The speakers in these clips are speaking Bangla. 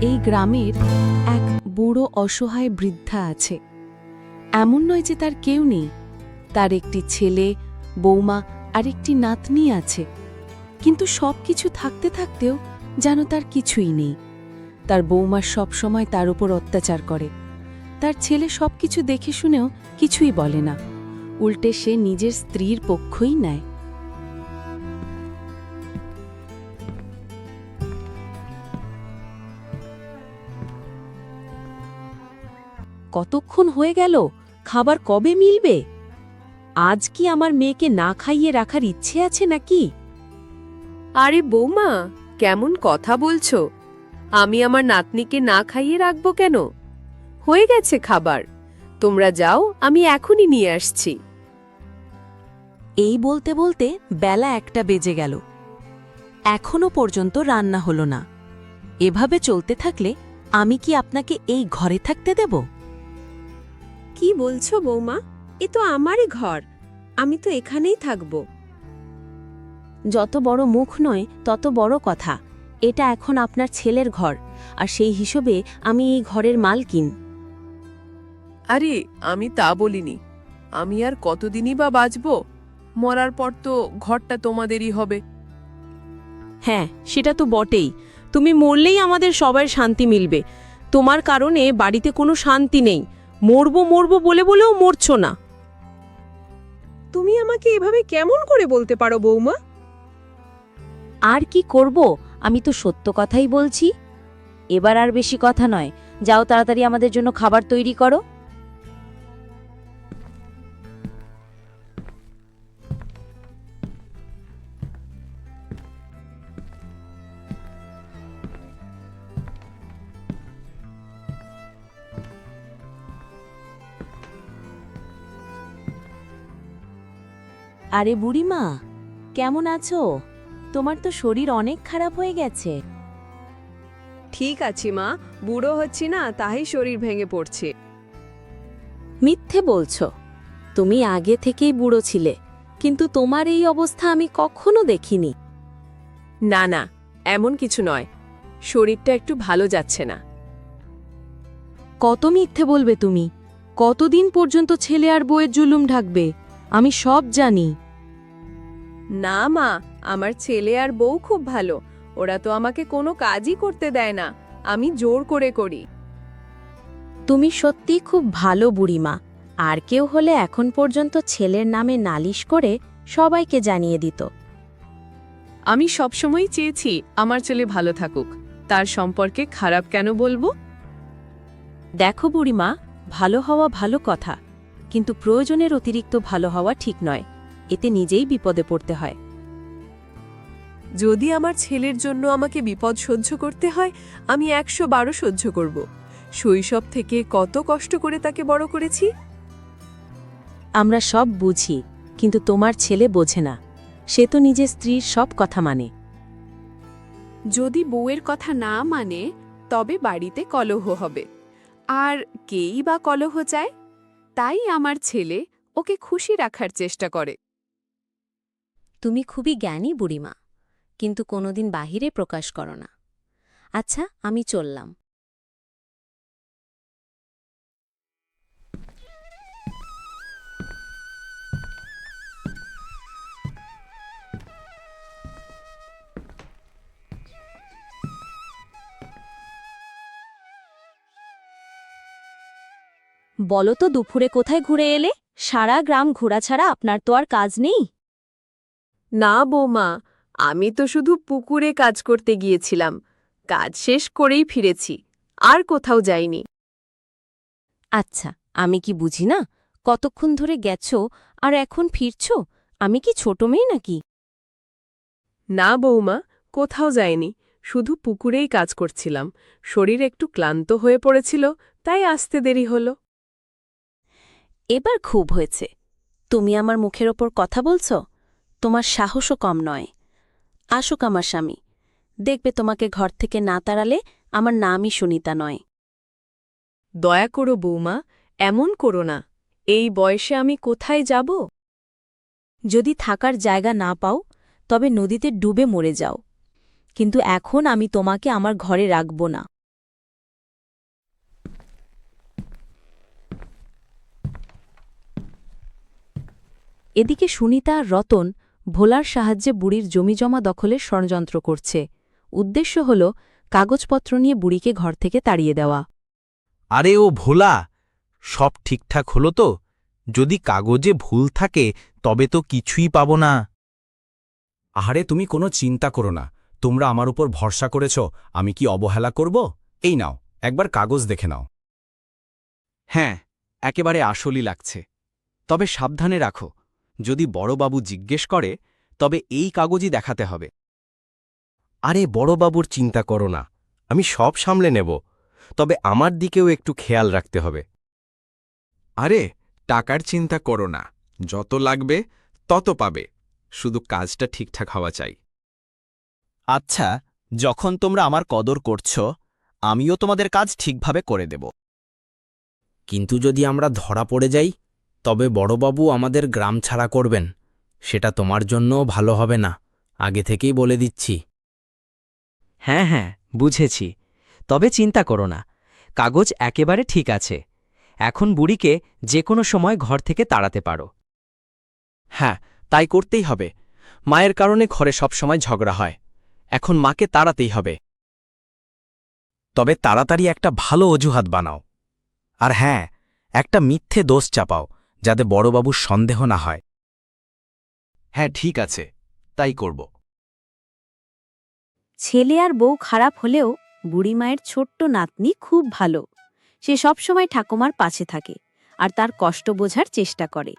এই গ্রামের এক বুড়ো অসহায় বৃদ্ধা আছে। এমন নয় যে তার কেউ নেই। তার একটি ছেলে, বৌমা আর একটি নাতনি আছে। কিন্তু সব কিছু থাকতে থাকতেও যেন তার কিছুই নেই। তার বৌমা সব সময় তার উপর অত্যাচার করে। তার ছেলে সব কিছু দেখে শুনেও কিছুই বলে না। উল্টে সে নিজের স্ত্রীর পক্ষই নেয়। কতক্ষণ হয়ে গেল? খাবার কবে মিলবে? আজ কি আমার মেয়েকে না খাইয়ে রাখার ইচ্ছে আছে নাকি? আরে বৌমা কেমন কথা বলছো? আমি আমার নাতনিকে না খাইয়ে রাখব কেন? হয়ে গেছে খাবার। তোমরা যাও আমি এখনই নিয়ে আসছি। এই বলতে বলতে বেলা একটা বেজে গেল। এখনও পর্যন্ত রান্না হলো না। এভাবে চলতে থাকলে আমি কি আপনাকে এই ঘরে থাকতে দেব? কি বলছো বৌমা? এ তো আমারই ঘর। আমি তো এখানেই থাকব। যত বড় মুখ নয় তত বড় কথা। এটা এখন আপনার ছেলের ঘর আর সেই হিসেবে আমি এই ঘরের মালকিন। আরে আমি তা বলিনি। আমি আর কতদিনই বা বাঁচব? মরার পর তো ঘরটা তোমাদেরই হবে। হ্যাঁ সেটা তো বটেই। তুমি মরলেই আমাদের সবার শান্তি মিলবে। তোমার কারণে বাড়িতে কোনো শান্তি নেই। মরবো মরবো বলে বলেও মরছ না। তুমি আমাকে এভাবে কেমন করে বলতে পারো বৌমা? আর কি করব? আমি তো সত্য কথাই বলছি। এবার আর বেশি কথা নয়। যাও তাড়াতাড়ি আমাদের জন্য খাবার তৈরি করো। আরে বুড়িমা কেমন আছো? তোমার তো শরীর অনেক খারাপ হয়ে গেছে। ঠিক আছি মা বুড়ো হচ্ছি না তাই শরীর ভেঙে পড়ছে। মিথ্যে বলছো। তুমি আগে থেকেই বুড়ো ছিলে কিন্তু তোমার এই অবস্থা আমি কখনো দেখিনি। না না এমন কিছু নয়। শরীরটা একটু ভালো যাচ্ছে না। কত মিথ্যে বলবে তুমি? কতদিন পর্যন্ত ছেলে আর বউয়ের জুলুম ঢাকবে? আমি সব জানি। না মা আমার ছেলে আর বউ খুব ভালো। ওরা তো আমাকে কোনো কাজই করতে দেয় না। আমি জোর করে করি। তুমি সত্যি খুব ভালো বুড়িমা। আর কেউ হলে এখন পর্যন্ত ছেলের নামে নালিশ করে সবাইকে জানিয়ে দিত। আমি সবসময় চেয়েছি আমার ছেলে ভালো থাকুক। তার সম্পর্কে খারাপ কেন বলব? দেখো বুড়িমা ভালো হওয়া ভালো কথা। কিন্তু প্রয়োজনের অতিরিক্ত ভালো হওয়া ঠিক নয়। এতে নিজেই বিপদে পড়তে হয়। যদি আমার ছেলের জন্য আমাকে বিপদ সহ্য করতে হয়, আমি একশো বারো সহ্য করব। শৈশব থেকে কত কষ্ট করে তাকে বড় করেছি? আমরা সব বুঝি, কিন্তু তোমার ছেলে বোঝে না। সে তো নিজের স্ত্রীর সব কথা মানে। যদি বউয়ের কথা না মানে তবে বাড়িতে কলহ হবে। আর কেই বা কলহ চায়? তাই আমার ছেলে ওকে খুশি রাখার চেষ্টা করে। তুমি খুবই জ্ঞানী বুড়িমা, কিন্তু কোনোদিন বাহিরে প্রকাশ করো না। আচ্ছা আমি চললাম। বলো তো, দুপুরে কোথায় ঘুরে এলে? সারা গ্রাম ঘোরা ছাড়া আপনার তো আর কাজ নেই? না বৌমা আমি তো শুধু পুকুরে কাজ করতে গিয়েছিলাম। কাজ শেষ করেই ফিরেছি আর কোথাও যাইনি। আচ্ছা আমি কি বুঝি না? কতক্ষণ ধরে গেছো আর এখন ফিরছ? আমি কি ছোট মেয়ে নাকি? না বৌমা কোথাও যাইনি শুধু পুকুরেই কাজ করছিলাম। শরীর একটু ক্লান্ত হয়ে পড়েছিল তাই আসতে দেরি হল। এবার খুব হয়েছে। তুমি আমার মুখের ওপর কথা বলছ? তোমার সাহসও কম নয়। আসুক আমার স্বামী দেখবে তোমাকে ঘর থেকে না তাড়ালে আমার নামই সুনিতা নয়। দয়া করো বৌমা এমন করো না। এই বয়সে আমি কোথায় যাব? যদি থাকার জায়গা না পাও তবে নদীতে ডুবে মরে যাও। কিন্তু এখন আমি তোমাকে আমার ঘরে রাখব না। এদিকে সুনিতা রতন ভোলার সাহায্যে বুড়ির জমিজমা দখলের ষড়যন্ত্র করছে। উদ্দেশ্য হল কাগজপত্র নিয়ে বুড়িকে ঘর থেকে তাড়িয়ে দেওয়া। আরে ও ভোলা, সব ঠিকঠাক হলো তো? যদি কাগজে ভুল থাকে, তবে তো কিছুই পাব না। আহারে, তুমি কোনো চিন্তা করো না। তোমরা আমার উপর ভরসা করেছ, আমি কি অবহেলা করব? এই নাও, একবার কাগজ দেখে নাও। হ্যাঁ একেবারে আসলই লাগছে। তবে সাবধানে রাখো যদি বড়বাবু জিজ্ঞেস করে তবে এই কাগজই দেখাতে হবে। আরে বড়বাবুর চিন্তা করো না আমি সব সামলে নেব তবে আমার দিকেও একটু খেয়াল রাখতে হবে। আরে টাকার চিন্তা করো না যত লাগবে তত পাবে শুধু কাজটা ঠিকঠাক হওয়া চাই। আচ্ছা যখন তোমরা আমার কদর করছ আমিও তোমাদের কাজ ঠিকভাবে করে দেব। কিন্তু যদি আমরা ধরা পড়ে যাই তবে বড়বাবু আমাদের গ্রাম ছাড়া করবেন সেটা তোমার জন্যও ভালো হবে না আগে থেকেই বলে দিচ্ছি। হ্যাঁ হ্যাঁ বুঝেছি। তবে চিন্তা করো না কাগজ একেবারে ঠিক আছে। এখন বুড়িকে যে কোনো সময় ঘর থেকে তাড়াতে পারো। হ্যাঁ তাই করতেই হবে। মায়ের কারণে ঘরে সবসময় ঝগড়া হয়। এখন মাকে তাড়াতেই হবে। তবে তাড়াতাড়ি একটা ভালো অজুহাত বানাও। আর হ্যাঁ একটা মিথ্যে দোষ চাপাও। যাতে বড়বাবুর সন্দেহ না হয়। হ্যাঁ ঠিক আছে তাই করব। ছেলে আর বউ খারাপ হলেও বুড়ি মায়ের ছোট্ট নাতনি খুব ভালো। সে সবসময় ঠাকুমার পাশে থাকে আর তার কষ্ট বোঝার চেষ্টা করে।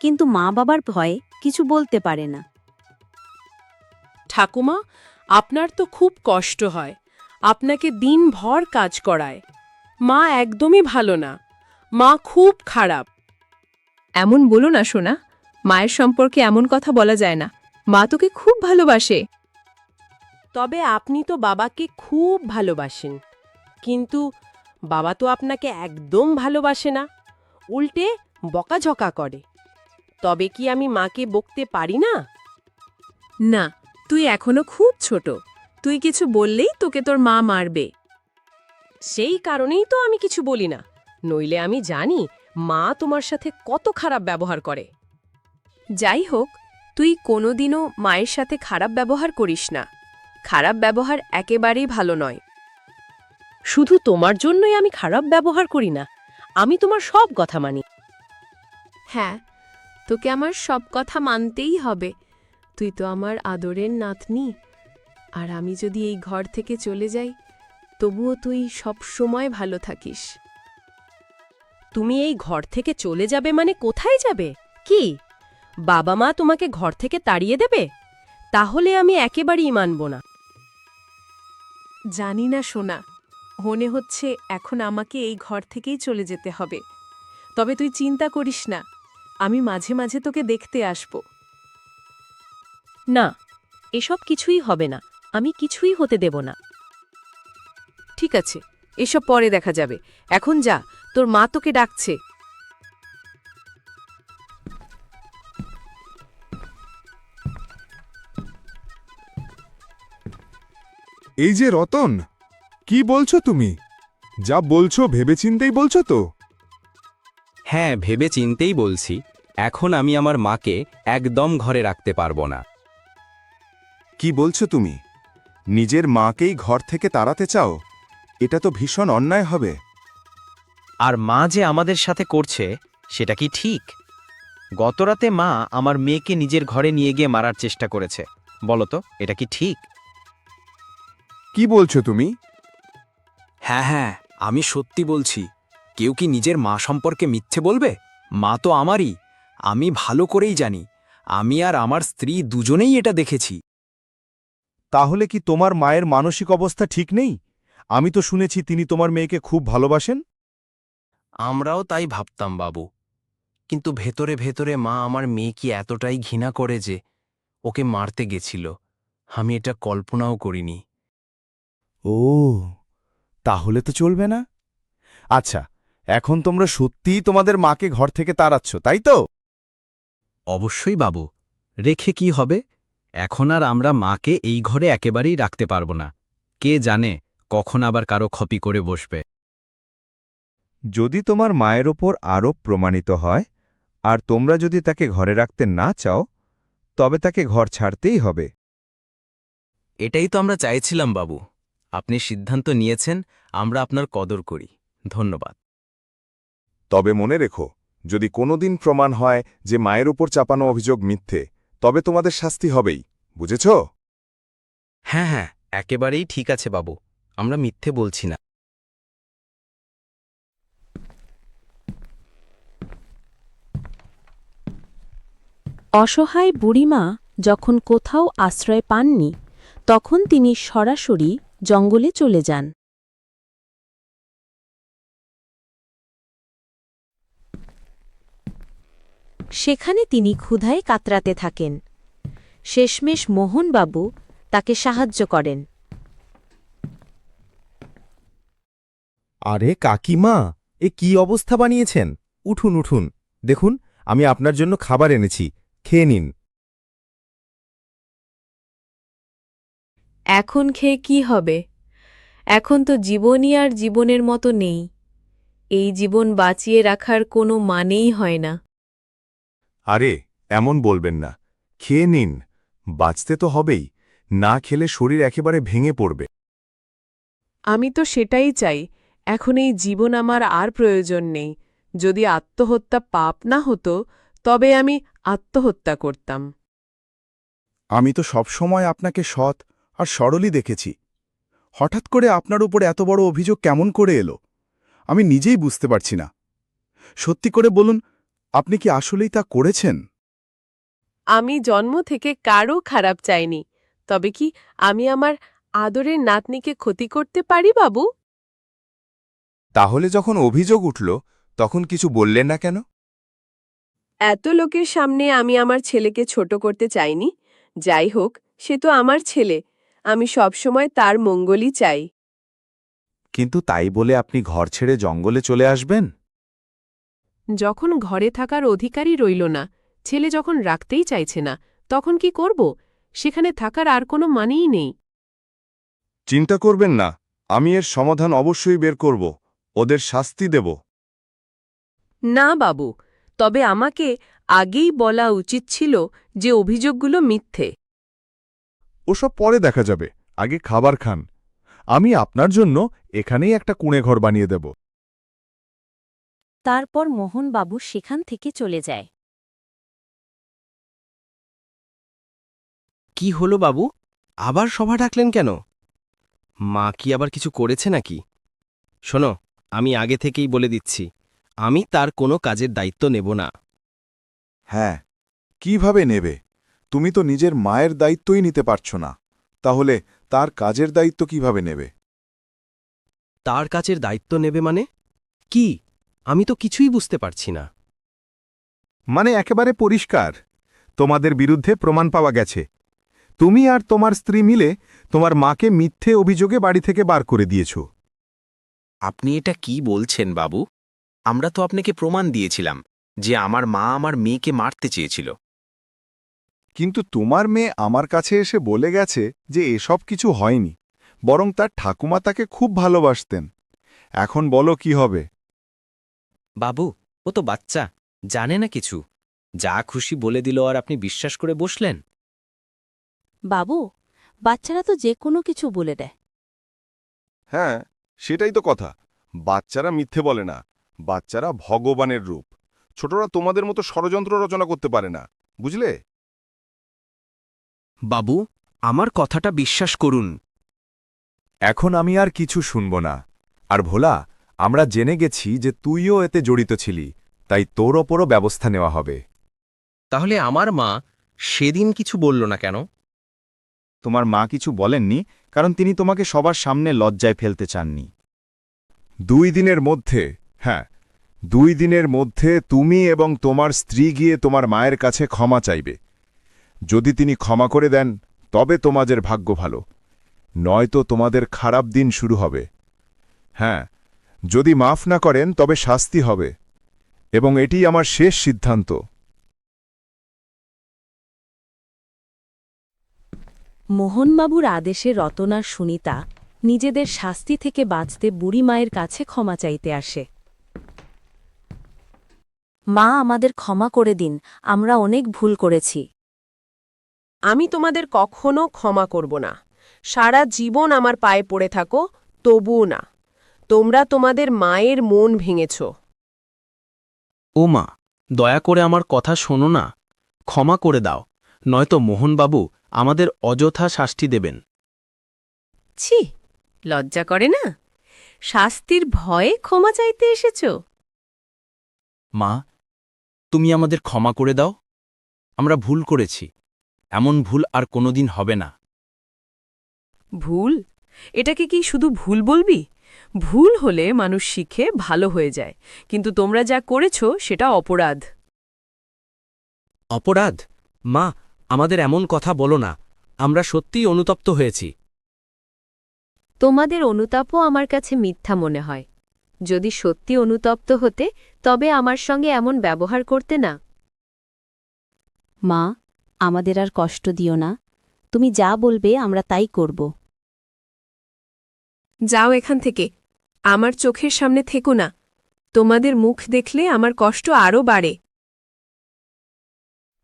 কিন্তু মা বাবার ভয়ে কিছু বলতে পারে না। ঠাকুমা আপনার তো খুব কষ্ট হয়। আপনাকে দিনভর কাজ করায়। মা একদমই ভালো না। মা খুব খারাপ। এমন বলো না সোনা। মায়ের সম্পর্কে এমন কথা বলা যায় না। মা তোকে খুব ভালোবাসে। তবে আপনি তো বাবাকে খুব ভালোবাসেন। কিন্তু বাবা তো আপনাকে একদম ভালোবাসে না। উল্টে বকাঝকা করে। তবে কি আমি মাকে বকতে পারি না? না তুই এখনও খুব ছোট। তুই কিছু বললেই তোকে তোর মা মারবে। সেই কারণেই তো আমি কিছু বলি না। নইলে আমি জানি মা তোমার সাথে কত খারাপ ব্যবহার করে। যাই হোক তুই কোনোদিনও মায়ের সাথে খারাপ ব্যবহার করিস না। খারাপ ব্যবহার একেবারেই ভালো নয়। শুধু তোমার জন্যই আমি খারাপ ব্যবহার করি না আমি তোমার সব কথা মানি। হ্যাঁ তোকে আমার সব কথা মানতেই হবে। তুই তো আমার আদরের নাতনি। আর আমি যদি এই ঘর থেকে চলে যাই তবুও তুই সব সময় ভালো থাকিস। তুমি এই ঘর থেকে চলে যাবে মানে কোথায় যাবে? কি? বাবা মা তোমাকে ঘর থেকে তাড়িয়ে দেবে? তাহলে আমি একেবারেই মানব না। জানি না সোনা। মনে হচ্ছে এখন আমাকে এই ঘর থেকেই চলে যেতে হবে। তবে তুই চিন্তা করিস না। আমি মাঝে মাঝে তোকে দেখতে আসব। না এসব কিছুই হবে না। আমি কিছুই হতে দেব না। ঠিক আছে এসব পরে দেখা যাবে। এখন যা। তোর মা তোকে ডাকছে। এই যে রতন কি বলছো তুমি? যা বলছো ভেবেচিন্তেই বলছো তো? হ্যাঁ ভেবে চিনতেই বলছি। এখন আমি আমার মাকে একদম ঘরে রাখতে পারব না। কি বলছো তুমি? নিজের মাকেই ঘর থেকে তাড়াতে চাও? এটা তো ভীষণ অন্যায় হবে। আর মা যে আমাদের সাথে করছে সেটা কি ঠিক? গতরাতে মা আমার মেয়েকে নিজের ঘরে নিয়ে গিয়ে মারার চেষ্টা করেছে। বলতো এটা কি ঠিক? কি বলছো তুমি? হ্যাঁ হ্যাঁ আমি সত্যি বলছি। কেউ কি নিজের মা সম্পর্কে মিথ্যে বলবে? মা তো আমারই। আমি ভালো করেই জানি। আমি আর আমার স্ত্রী দুজনেই এটা দেখেছি। তাহলে কি তোমার মায়ের মানসিক অবস্থা ঠিক নেই? আমি তো শুনেছি তিনি তোমার মেয়েকে খুব ভালোবাসেন। আমরাও তাই ভাবতাম বাবু। কিন্তু ভেতরে ভেতরে মা আমার মেয়েকে এতটাই ঘৃণা করে যে ওকে মারতে গেছিল। আমি এটা কল্পনাও করিনি। ও তাহলে তো চলবে না। আচ্ছা এখন তোমরা সত্যিই তোমাদের মাকে ঘর থেকে তাড়াচ্ছ তাই তো? অবশ্যই বাবু। রেখে কি হবে? এখন আর আমরা মাকে এই ঘরে একেবারেই রাখতে পারব না। কে জানে কখন আবার কারও ক্ষতি করে বসবে। যদি তোমার মায়ের ওপর আরোপ প্রমাণিত হয় আর তোমরা যদি তাকে ঘরে রাখতে না চাও তবে তাকে ঘর ছাড়তেই হবে। এটাই তো আমরা চাইছিলাম বাবু। আপনি সিদ্ধান্ত নিয়েছেন আমরা আপনার কদর করি। ধন্যবাদ। তবে মনে রেখো যদি কোনোদিন প্রমাণ হয় যে মায়ের উপর চাপানো অভিযোগ মিথ্যে তবে তোমাদের শাস্তি হবেই বুঝেছ? হ্যাঁ হ্যাঁ একেবারেই ঠিক আছে বাবু। আমরা মিথ্যে বলছি না। অসহায় বুড়িমা যখন কোথাও আশ্রয় পাননি, তখন তিনি সরাসরি জঙ্গলে চলে যান। সেখানে তিনি ক্ষুধায় কাতরাতে থাকেন। শেষমেশ মোহনবাবু তাকে সাহায্য করেন। আরে কাকিমা, এ কি অবস্থা বানিয়েছেন? উঠুন উঠুন। দেখুন, আমি আপনার জন্য খাবার এনেছি। খেয়ে নিন। এখন খেয়ে কি হবে? এখন তো জীবনই আর জীবনের মতো নেই। এই জীবন বাঁচিয়ে রাখার কোনো মানেই হয় না। আরে এমন বলবেন না। খেয়ে নিন। বাঁচতে তো হবেই। না খেলে শরীর একেবারে ভেঙে পড়বে। আমি তো সেটাই চাই। এখন এই জীবন আমার আর প্রয়োজন নেই। যদি আত্মহত্যা পাপ না হতো তবে আমি আত্মহত্যা করতাম। আমি তো সবসময় আপনাকে সৎ আর সরলই দেখেছি। হঠাৎ করে আপনার উপর এত বড় অভিযোগ কেমন করে এলো? আমি নিজেই বুঝতে পারছি না। সত্যি করে বলুন আপনি কি আসলেই তা করেছেন? আমি জন্ম থেকে কারও খারাপ চাইনি। তবে কি আমি আমার আদরের নাতনিকে ক্ষতি করতে পারি বাবু? তাহলে যখন অভিযোগ উঠল তখন কিছু বললেন না কেন? এত লোকের সামনে আমি আমার ছেলেকে ছোট করতে চাইনি। যাই হোক সে তো আমার ছেলে। আমি সবসময় তার মঙ্গলই চাই। কিন্তু তাই বলে আপনি ঘর ছেড়ে জঙ্গলে চলে আসবেন? যখন ঘরে থাকার অধিকারই রইল না ছেলে যখন রাখতেই চাইছে না তখন কি করব? সেখানে থাকার আর কোনো মানেই নেই। চিন্তা করবেন না আমি এর সমাধান অবশ্যই বের করব ওদের শাস্তি দেব। না বাবু তবে আমাকে আগেই বলা উচিত ছিল যে অভিযোগগুলো মিথ্যে। ওসব পরে দেখা যাবে। আগে খাবার খান। আমি আপনার জন্য এখানেই একটা কুঁড়ে ঘর বানিয়ে দেব। তারপর মোহনবাবু সেখান থেকে চলে যায়। কি হলো বাবু? আবার সভা ডাকলেন কেন? মা কি আবার কিছু করেছে নাকি? শোনো আমি আগে থেকেই বলে দিচ্ছি। আমি তার কোনো কাজের দায়িত্ব নেব না। হ্যাঁ কীভাবে নেবে? তুমি তো নিজের মায়ের দায়িত্বই নিতে পারছ না। তাহলে তার কাজের দায়িত্ব কীভাবে নেবে? তার কাজের দায়িত্ব নেবে মানে? কি? আমি তো কিছুই বুঝতে পারছি না। মানে একেবারে পরিষ্কার। তোমাদের বিরুদ্ধে প্রমাণ পাওয়া গেছে। তুমি আর তোমার স্ত্রী মিলে তোমার মাকে মিথ্যে অভিযোগে বাড়ি থেকে বার করে দিয়েছ। আপনি এটা কি বলছেন বাবু? আমরা তো আপনাকে প্রমাণ দিয়েছিলাম যে আমার মা আমার মেয়েকে মারতে চেয়েছিল। কিন্তু তোমার মেয়ে আমার কাছে এসে বলে গেছে যে এসব কিছু হয়নি বরং তার ঠাকুমা তাকে খুব ভালোবাসতেন। এখন বলো কি হবে? বাবু ও তো বাচ্চা জানে না কিছু। যা খুশি বলে দিল আর আপনি বিশ্বাস করে বসলেন। বাবু বাচ্চারা তো যে কোনো কিছু বলে দেয়। হ্যাঁ সেটাই তো কথা। বাচ্চারা মিথ্যে বলে না। বাচ্চারা ভগবানের রূপ। ছোটরা তোমাদের মতো ষড়যন্ত্র রচনা করতে পারে না বুঝলে? বাবু আমার কথাটা বিশ্বাস করুন। এখন আমি আর কিছু শুনব না। আর ভোলা আমরা জেনে গেছি যে তুইও এতে জড়িত ছিলি তাই তোর ওপরও ব্যবস্থা নেওয়া হবে। তাহলে আমার মা সেদিন কিছু বলল না কেন? তোমার মা কিছু বলেননি কারণ তিনি তোমাকে সবার সামনে লজ্জায় ফেলতে চাননি। দুই দিনের মধ্যে হ্যাঁ দুই দিনের মধ্যে তুমি এবং তোমার স্ত্রী গিয়ে তোমার মায়ের কাছে ক্ষমা চাইবে। যদি তিনি ক্ষমা করে দেন, তবে তোমাদের ভাগ্য ভালো। নয়তো তোমাদের খারাপ দিন শুরু হবে। হ্যাঁ যদি মাফ না করেন, তবে শাস্তি হবে। এবং এটি আমার শেষ সিদ্ধান্ত। মোহনবাবুর আদেশে রতনার সুনিতা নিজেদের শাস্তি থেকে বাঁচতে বুড়ি মায়ের কাছে ক্ষমা চাইতে আসে। মা আমাদের ক্ষমা করে দিন আমরা অনেক ভুল করেছি। আমি তোমাদের কখনো ক্ষমা করব না। সারা জীবন আমার পায়ে পড়ে থাকো তবুও না। তোমরা তোমাদের মায়ের মন ভেঙেছ। ও মা দয়া করে আমার কথা শোনো না। ক্ষমা করে দাও নয়তো মোহনবাবু আমাদের অযথা শাস্তি দেবেন। ছি লজ্জা করে না। শাস্তির ভয়ে ক্ষমা চাইতে এসেছ। মা তুমি আমাদের ক্ষমা করে দাও। আমরা ভুল করেছি। এমন ভুল আর কোনোদিন হবে না। ভুল? এটাকে কি শুধু ভুল বলবি? ভুল হলে মানুষ শিখে ভালো হয়ে যায় কিন্তু তোমরা যা করেছ সেটা অপরাধ। অপরাধ? মা আমাদের এমন কথা বলো না। আমরা সত্যিই অনুতপ্ত হয়েছি। তোমাদের অনুতাপও আমার কাছে মিথ্যা মনে হয়। যদি সত্যি অনুতপ্ত হতে তবে আমার সঙ্গে এমন ব্যবহার করতে না। মা আমাদের আর কষ্ট দিও না। তুমি যা বলবে আমরা তাই করব। যাও এখান থেকে। আমার চোখের সামনে থেকো না। তোমাদের মুখ দেখলে আমার কষ্ট আরও বাড়ে।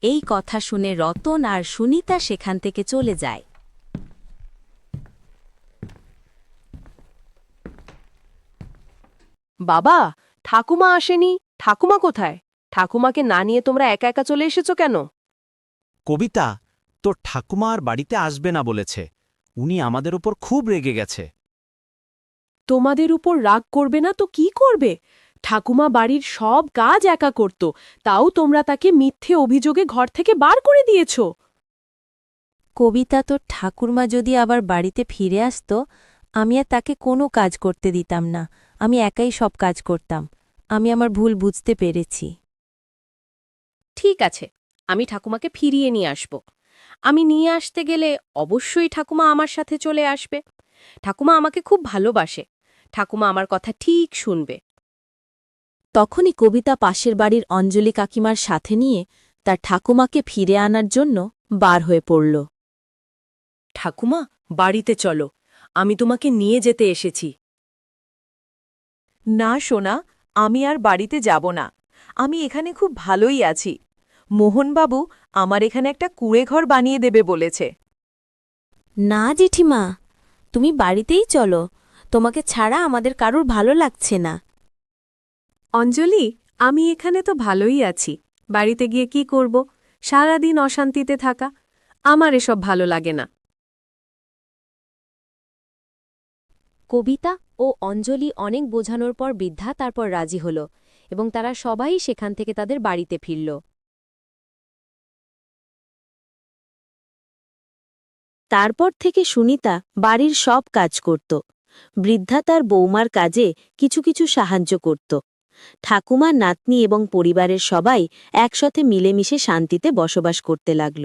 এই কথা শুনে রতন আর সুনিতা সেখান থেকে চলে যায়। বাবা ঠাকুমা আসেনি। ঠাকুমা কোথায়? ঠাকুমাকে না নিয়ে তোমরা একা একা চলে এসেছ কেন? কবিতা তোর ঠাকুমা আর বাড়িতে আসবে না বলেছে। উনি আমাদের ওপর খুব রেগে গেছে। তোমাদের উপর রাগ করবে না তো কি করবে? ঠাকুমা বাড়ির সব কাজ একা করত। তাও তোমরা তাকে মিথ্যে অভিযোগে ঘর থেকে বার করে দিয়েছ। কবিতা তোর ঠাকুরমা যদি আবার বাড়িতে ফিরে আসত আমি আর তাকে কোনো কাজ করতে দিতাম না। আমি একাই সব কাজ করতাম। আমি আমার ভুল বুঝতে পেরেছি। ঠিক আছে আমি ঠাকুমাকে ফিরিয়ে নিয়ে আসব। আমি নিয়ে আসতে গেলে অবশ্যই ঠাকুমা আমার সাথে চলে আসবে। ঠাকুমা আমাকে খুব ভালোবাসে। ঠাকুমা আমার কথা ঠিক শুনবে। তখনই কবিতা পাশের বাড়ির অঞ্জলি কাকিমার সাথে নিয়ে তার ঠাকুমাকে ফিরে আনার জন্য বার হয়ে পড়ল। ঠাকুমা বাড়িতে চলো। আমি তোমাকে নিয়ে যেতে এসেছি। না সোনা আমি আর বাড়িতে যাব না। আমি এখানে খুব ভালোই আছি। মোহনবাবু আমার এখানে একটা কুঁড়েঘর বানিয়ে দেবে বলেছে। না জেঠিমা তুমি বাড়িতেই চলো। তোমাকে ছাড়া আমাদের কারুর ভালো লাগছে না। অঞ্জলি আমি এখানে তো ভালোই আছি। বাড়িতে গিয়ে কি করব? সারাদিন অশান্তিতে থাকা। আমার এসব ভালো লাগে না। কবিতা ও অঞ্জলি অনেক বোঝানোর পর বৃদ্ধা তারপর রাজি হল এবং তারা সবাই সেখান থেকে তাদের বাড়িতে ফিরল। তারপর থেকে সুনিতা বাড়ির সব কাজ করত। বৃদ্ধা তার বৌমার কাজে কিছু কিছু সাহায্য করত। ঠাকুমার নাতনি এবং পরিবারের সবাই একসাথে মিলেমিশে শান্তিতে বসবাস করতে লাগল।